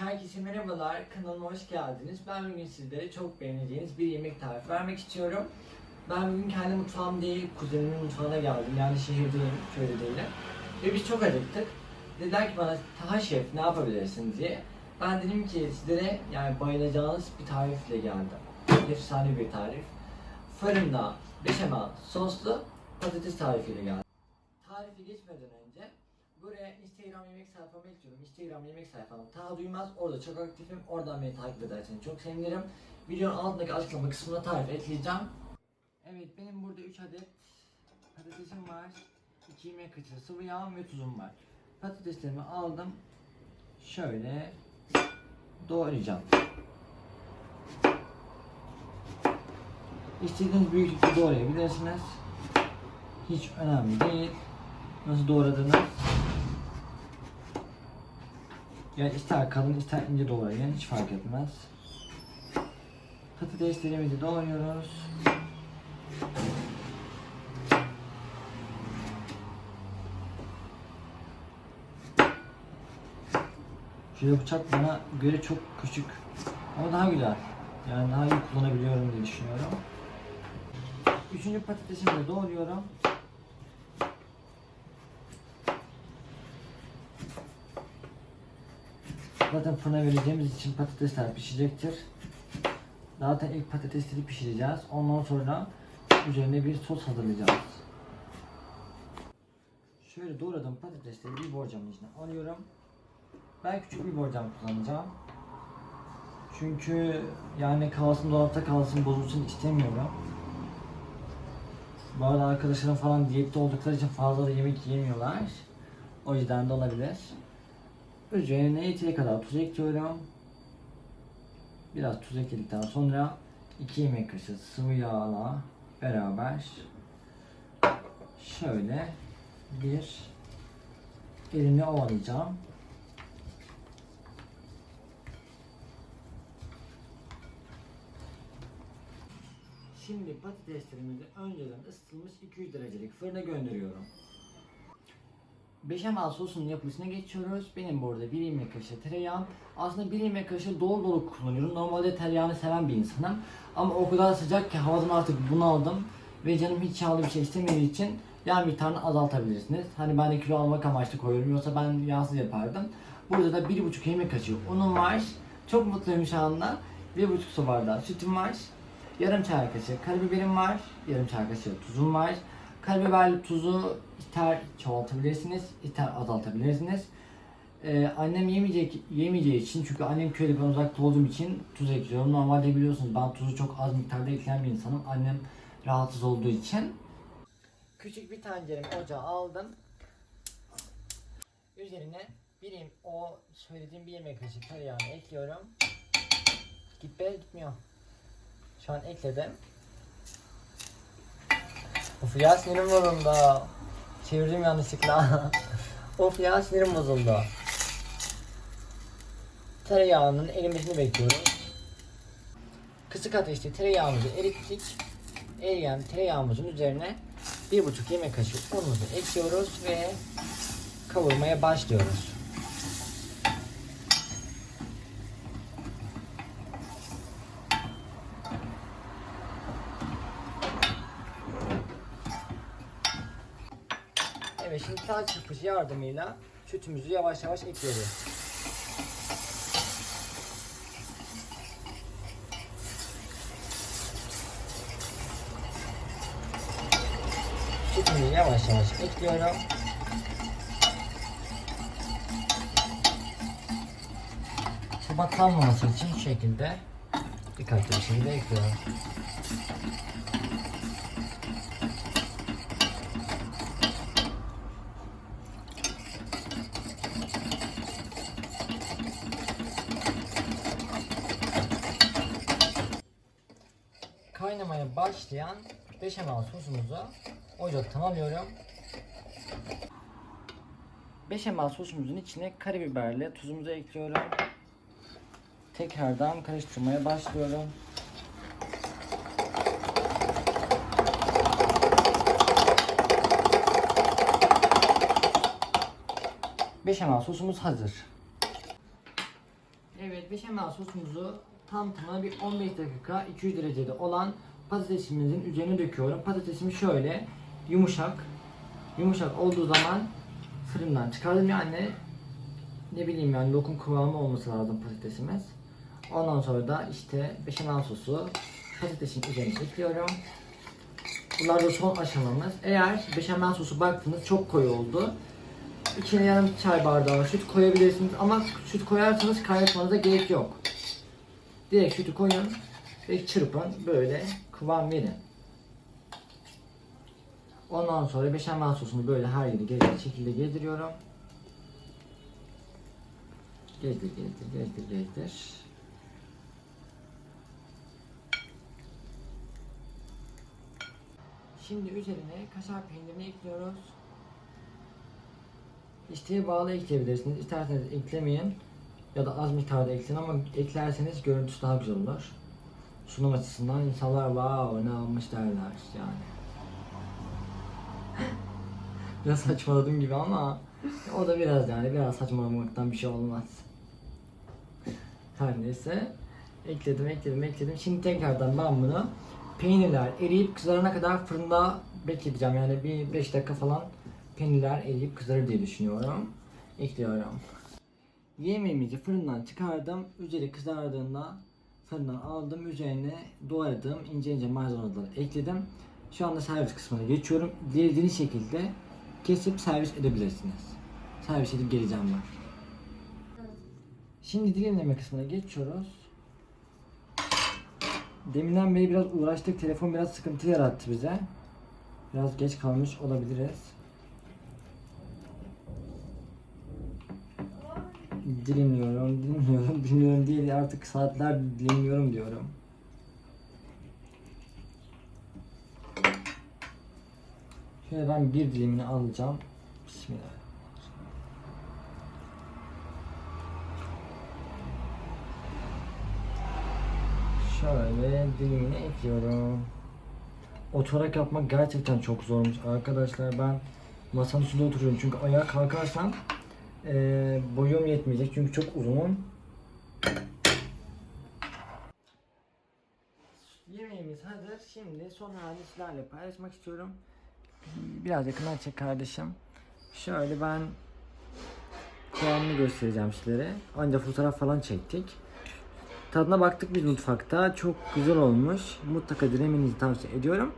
Herkese merhabalar, kanalıma hoş geldiniz. Ben bugün sizlere çok beğeneceğiniz bir yemek tarifi vermek istiyorum. Ben bugün kendi mutfağım değil, kuzenimin mutfağına geldim. Yani şehirdeyim, köyde değilim. Ve biz çok acıktık. Dediler ki bana, Taha Şef ne yapabilirsin diye. Ben dedim ki sizlere yani bayılacağınız bir tarifle geldim. Efsane bir tarif. Fırında beşamel soslu patates tarifiyle geldim. Tarifi geçmeden önce Buraya Instagram yemek sayfamı ekliyorum. Instagram yemek sayfam ta duymaz. Orada çok aktifim. Oradan beni takip ederseniz çok sevinirim. Videonun altındaki açıklama kısmına tarif ekleyeceğim. Evet benim burada 3 adet patatesim var. 2 yemek kaşığı sıvı yağım ve tuzum var. Patateslerimi aldım. Şöyle doğrayacağım. İstediğiniz büyüklükte doğrayabilirsiniz. Hiç önemli değil. Nasıl doğradığınız yani ister kalın ister ince doğrayın hiç fark etmez. Patateslerimizi doğruyoruz. Şöyle bıçak bana göre çok küçük ama daha güzel. Yani daha iyi kullanabiliyorum diye düşünüyorum. Üçüncü patatesimi de doğruyorum. Zaten fırına vereceğimiz için patatesler pişecektir. Zaten ilk patatesleri pişireceğiz. Ondan sonra üzerine bir sos hazırlayacağız. Şöyle doğradığım patatesleri bir borcamın içine alıyorum. Ben küçük bir borcam kullanacağım. Çünkü yani kalsın dolapta kalsın bozulsun istemiyorum. Bu arada arkadaşlarım falan diyette oldukları için fazla da yemek yiyemiyorlar. O yüzden de olabilir. Üzerine yeteri kadar tuz ekliyorum. Biraz tuz ekledikten sonra 2 yemek kaşığı sıvı yağla beraber şöyle bir elimi ovalayacağım. Şimdi patateslerimizi önceden ısıtılmış 200 derecelik fırına gönderiyorum. Beşamel sosunun yapılışına geçiyoruz. Benim burada bir yemek kaşığı tereyağım. Aslında bir yemek kaşığı dolu dolu kullanıyorum. Normalde tereyağını seven bir insanım. Ama o kadar sıcak ki havadan artık bunaldım. Ve canım hiç yağlı bir şey istemediği için yağ miktarını azaltabilirsiniz. Hani ben de kilo almak amaçlı koyuyorum. Yoksa ben yağsız yapardım. Burada da bir buçuk yemek kaşığı unum var. Çok mutluyum şu anda. Bir buçuk su bardağı sütüm var. Yarım çay kaşığı karabiberim var. Yarım çay kaşığı tuzum var. Karabiberli tuzu ister çoğaltabilirsiniz, ister azaltabilirsiniz. Ee, annem yemeyecek yemeyeceği için çünkü annem köyde ben uzakta olduğum için tuz ekliyorum. Normalde biliyorsunuz ben tuzu çok az miktarda ekleyen bir insanım. Annem rahatsız olduğu için. Küçük bir tenceremi ocağa aldım. Üzerine birim o söylediğim bir yemek kaşığı tereyağını ekliyorum. Git be gitmiyor. Şu an ekledim. Of ya sinirim bozuldu. Çevirdim yanlışlıkla. of ya sinirim bozuldu. Tereyağının erimesini bekliyoruz. Kısık ateşte tereyağımızı erittik. Eriyen tereyağımızın üzerine bir buçuk yemek kaşığı unumuzu ekliyoruz ve kavurmaya başlıyoruz. Şimdi tel çırpıcı yardımıyla sütümüzü yavaş yavaş ekliyoruz. Sütümüzü yavaş yavaş ekliyorum. Tabak kalmaması için şu şekilde dikkatli bir şekilde ekliyorum. Kaynamaya başlayan beşamel sosumuzu ocaktan alıyorum. Beşamel sosumuzun içine karabiberle tuzumuzu ekliyorum. Tekrardan karıştırmaya başlıyorum. Beşamel sosumuz hazır. Evet beşamel sosumuzu tam tamına bir 15 dakika 200 derecede olan patatesimizin üzerine döküyorum. Patatesimi şöyle yumuşak yumuşak olduğu zaman fırından çıkardım yani ne bileyim yani lokum kıvamı olması lazım patatesimiz. Ondan sonra da işte beşamel sosu patatesin üzerine ekliyorum. Bunlar da son aşamamız. Eğer beşamel sosu baktınız çok koyu oldu. İçine yarım çay bardağı süt koyabilirsiniz ama süt koyarsanız kaynatmanıza gerek yok. Direkt sütü koyun ve çırpın böyle kıvam verin. Ondan sonra beşamel sosunu böyle her yeri gelecek şekilde gezdiriyorum. Gezdir, gezdir, gezdir, gezdir. Şimdi üzerine kaşar peynirini ekliyoruz. İsteğe bağlı ekleyebilirsiniz. İsterseniz eklemeyin ya da az miktarda ekleyin ama eklerseniz görüntüsü daha güzel olur. Sunum açısından insanlar wow ne almış derler yani. biraz saçmaladım gibi ama o da biraz yani biraz saçmalamaktan bir şey olmaz. Her neyse ekledim ekledim ekledim. Şimdi tekrardan ben bunu peynirler eriyip kızarana kadar fırında bekleteceğim. Yani bir 5 dakika falan peynirler eriyip kızarır diye düşünüyorum. Ekliyorum. Yemeğimizi fırından çıkardım. Üzeri kızardığında fırından aldım. Üzerine doğradığım ince ince maydanozu ekledim. Şu anda servis kısmına geçiyorum. Dilediğiniz şekilde kesip servis edebilirsiniz. Servis edip geleceğim ben. Şimdi dilimleme kısmına geçiyoruz. Deminden beri biraz uğraştık. Telefon biraz sıkıntı yarattı bize. Biraz geç kalmış olabiliriz. Dilimliyorum, dilimliyorum, dilimliyorum değil artık saatler dilimliyorum diyorum. Şöyle ben bir dilimini alacağım. Bismillah. Şöyle dilimini ekliyorum. Oturarak yapmak gerçekten çok zormuş arkadaşlar. Ben masanın üstünde oturuyorum çünkü ayağa kalkarsam eee boyum yetmeyecek çünkü çok uzunum. Yemeğimiz hazır. Şimdi son halini sizlerle paylaşmak istiyorum. Biraz yakından çek kardeşim. Şöyle ben kıvamını göstereceğim sizlere. Ancak fotoğraf falan çektik. Tadına baktık biz mutfakta. Çok güzel olmuş. Mutlaka denemenizi tavsiye ediyorum.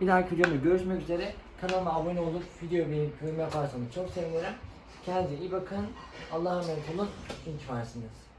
Bir dahaki videomda görüşmek üzere. Kanalıma abone olup video beğenip yorum yaparsanız çok sevinirim. Kendinize iyi bakın. Allah'a emanet olun. İyi ki.